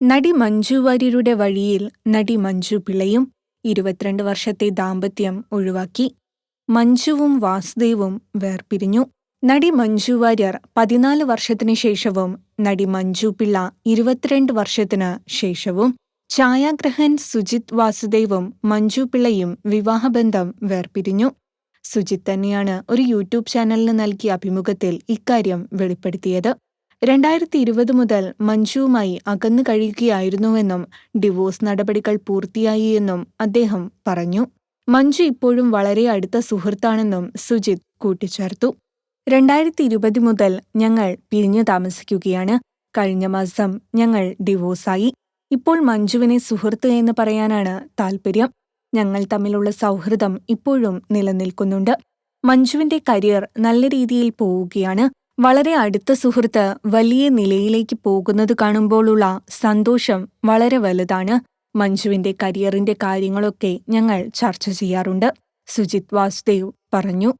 നടി മഞ്ജു വാര്യരുടെ വഴിയിൽ നടി മഞ്ജു പിള്ളയും ഇരുപത്തിരണ്ട് വർഷത്തെ ദാമ്പത്യം ഒഴിവാക്കി. മഞ്ജുവും വാസുദേവും വേർപിരിഞ്ഞു. നടി മഞ്ജു വാര്യർ പതിനാല് വർഷത്തിനു ശേഷവും നടി മഞ്ജു പിള്ള ഇരുപത്തിരണ്ട് വർഷത്തിന് ശേഷവും ഛായാഗ്രഹൻ സുജിത് വാസുദേവും മഞ്ജു പിള്ളയും വിവാഹബന്ധം വേർപിരിഞ്ഞു. സുജിത് തന്നെയാണ് ഒരു യൂട്യൂബ് ചാനലിന് നൽകിയ അഭിമുഖത്തിൽ ഇക്കാര്യം വെളിപ്പെടുത്തിയത്. രണ്ടായിരത്തി ഇരുപത് മുതൽ മഞ്ജുവുമായി അകന്നു കഴിയുകയായിരുന്നുവെന്നും ഡിവോഴ്സ് നടപടികൾ പൂർത്തിയായി എന്നും അദ്ദേഹം പറഞ്ഞു. മഞ്ജു ഇപ്പോഴും വളരെ അടുത്ത സുഹൃത്താണെന്നും സുജിത് കൂട്ടിച്ചേർത്തു. രണ്ടായിരത്തി ഇരുപത് മുതൽ ഞങ്ങൾ പിരിഞ്ഞു താമസിക്കുകയാണ്. കഴിഞ്ഞ മാസം ഞങ്ങൾ ഡിവോഴ്സായി. ഇപ്പോൾ മഞ്ജുവിനെ സുഹൃത്ത് എന്ന് പറയാനാണ് താൽപ്പര്യം ഞങ്ങൾ തമ്മിലുള്ള സൗഹൃദം ഇപ്പോഴും നിലനിൽക്കുന്നുണ്ട്. മഞ്ജുവിന്റെ കരിയർ നല്ല രീതിയിൽ പോവുകയാണ്. വളരെ അടുത്ത സുഹൃത്ത് വലിയ നിലയിലേക്ക് പോകുന്നത് കാണുമ്പോഴുള്ള സന്തോഷം വളരെ വലുതാണ്. മഞ്ജുവിന്റെ കരിയറിന്റെ കാര്യങ്ങളൊക്കെ ഞങ്ങൾ ചർച്ച ചെയ്യാറുണ്ട്. സുജിത് വാസുദേവ് പറഞ്ഞു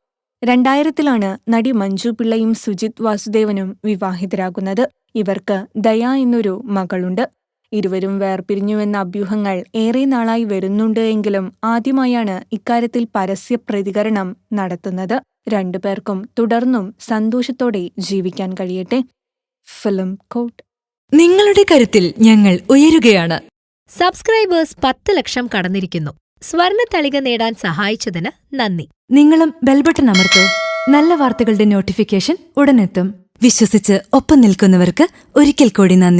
രണ്ടായിരത്തിലാണ് നടി മഞ്ജു പിള്ളയും സുജിത് വാസുദേവനും വിവാഹിതരാകുന്നത്. ഇവർക്ക് ദയ എന്നൊരു മകളുണ്ട്. ഇരുവരും വേർപിരിഞ്ഞുവെന്ന അഭ്യൂഹങ്ങൾ ഏറെ നാളായി വരുന്നുണ്ട് എങ്കിലും ആദ്യമായാണ് ഇക്കാര്യത്തിൽ പരസ്യ പ്രതികരണം നടത്തുന്നത്. രണ്ടുപേർക്കും തുടർന്നും സന്തോഷത്തോടെ ജീവിക്കാൻ കഴിയട്ടെ. ഫിലിം കോട്ട്. നിങ്ങളുടെ കരുത്തിൽ ഞങ്ങൾ ഉയരുകയാണ്. സബ്സ്ക്രൈബേഴ്സ് പത്ത് ലക്ഷം കടന്നിരിക്കുന്നു. സ്വർണ തളിക നേടാൻ സഹായിച്ചതിന് നന്ദി. നിങ്ങളും ബെൽബട്ടൺ അമർത്തോ. നല്ല വാർത്തകളുടെ നോട്ടിഫിക്കേഷൻ ഉടനെത്തും. വിശ്വസിച്ച് ഒപ്പം നിൽക്കുന്നവർക്ക് ഒരിക്കൽ കൂടി നന്ദി.